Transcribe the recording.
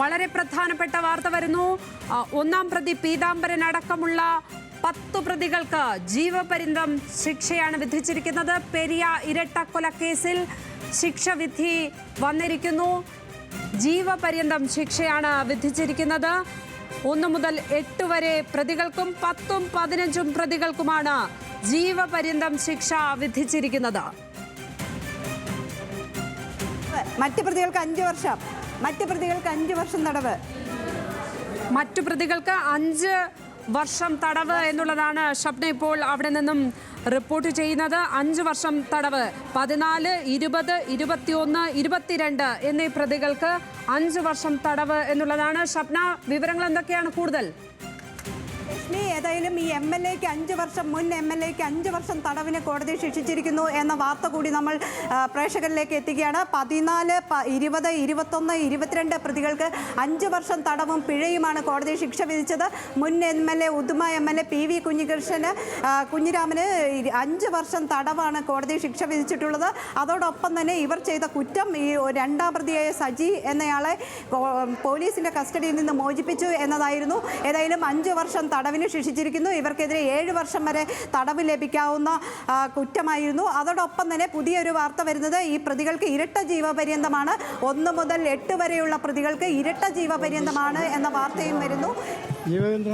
വളരെ പ്രധാനപ്പെട്ട വാർത്ത വരുന്നു. ഒന്നാം പ്രതി പീതാംബരൻ അടക്കമുള്ള പത്തു പ്രതികൾക്ക് ജീവപര്യന്തം ശിക്ഷയാണ് വിധിച്ചിരിക്കുന്നത്. പെരിയ ഇരട്ടക്കൊലക്കേസിൽ ശിക്ഷ വിധി വന്നിരിക്കുന്നു. ജീവപര്യന്തം ശിക്ഷയാണ് വിധിച്ചിരിക്കുന്നത്. ഒന്ന് മുതൽ എട്ട് വരെ പ്രതികൾക്കും പത്തും പതിനഞ്ചും പ്രതികൾക്കുമാണ് ജീവപര്യന്തം ശിക്ഷ വിധിച്ചിരിക്കുന്നത്. മറ്റ് പ്രതികൾക്ക് അഞ്ച് വർഷം. മറ്റ് പ്രതികൾക്ക് അഞ്ച് വർഷം തടവ്. മറ്റു പ്രതികൾക്ക് അഞ്ച് വർഷം തടവ് എന്നുള്ളതാണ് ഷബ്ന ഇപ്പോൾ അവിടെ നിന്നും റിപ്പോർട്ട് ചെയ്യുന്നത്. അഞ്ച് വർഷം തടവ്. പതിനാല് ഇരുപത് ഇരുപത്തിയൊന്ന് ഇരുപത്തിരണ്ട് എന്നീ പ്രതികൾക്ക് അഞ്ച് വർഷം തടവ് എന്നുള്ളതാണ്. ഷബ്ന വിവരങ്ങൾ എന്തൊക്കെയാണ് കൂടുതൽ? ലക്ഷ്മി ഏതായാലും ഈ എം എൽ എക്ക് അഞ്ച് വർഷം മുൻ എം എൽ എക്ക് അഞ്ച് വർഷം തടവിന് കോടതി ശിക്ഷിച്ചിരിക്കുന്നു എന്ന വാർത്ത കൂടി നമ്മൾ പ്രേക്ഷകരിലേക്ക് എത്തിക്കുകയാണ്. പതിനാല് ഇരുപത് ഇരുപത്തൊന്ന് ഇരുപത്തിരണ്ട് പ്രതികൾക്ക് അഞ്ച് വർഷം തടവും പിഴയുമാണ് കോടതി ശിക്ഷ വിധിച്ചത്. മുൻ M L A Uduma M L A P V Kunhikrishnan കുഞ്ഞിരാമന് അഞ്ച് വർഷം തടവാണ് കോടതി ശിക്ഷ വിധിച്ചിട്ടുള്ളത്. അതോടൊപ്പം തന്നെ ഇവർ ചെയ്ത കുറ്റം ഈ രണ്ടാം പ്രതിയായ സജി എന്നയാളെ പോലീസിന്റെ കസ്റ്റഡിയിൽ നിന്ന് മോചിപ്പിച്ചു എന്നതായിരുന്നു. ഏതായാലും അഞ്ച് വർഷം തടവിന് ശിക്ഷിച്ചിരിക്കുന്നു. ഇവർക്കെതിരെ ഏഴ് വർഷം വരെ തടവ് ലഭിക്കാവുന്ന കുറ്റമായിരുന്നു. അതോടൊപ്പം തന്നെ പുതിയൊരു വാർത്ത വരുന്നത് ഈ പ്രതികൾക്ക് ഇരട്ട ജീവപര്യന്തമാണ്. ഒന്ന് മുതൽ എട്ട് വരെയുള്ള പ്രതികൾക്ക് ഇരട്ട ജീവപര്യന്തമാണ് എന്ന വാർത്തയും വരുന്നു. ജീവപര്യന്തം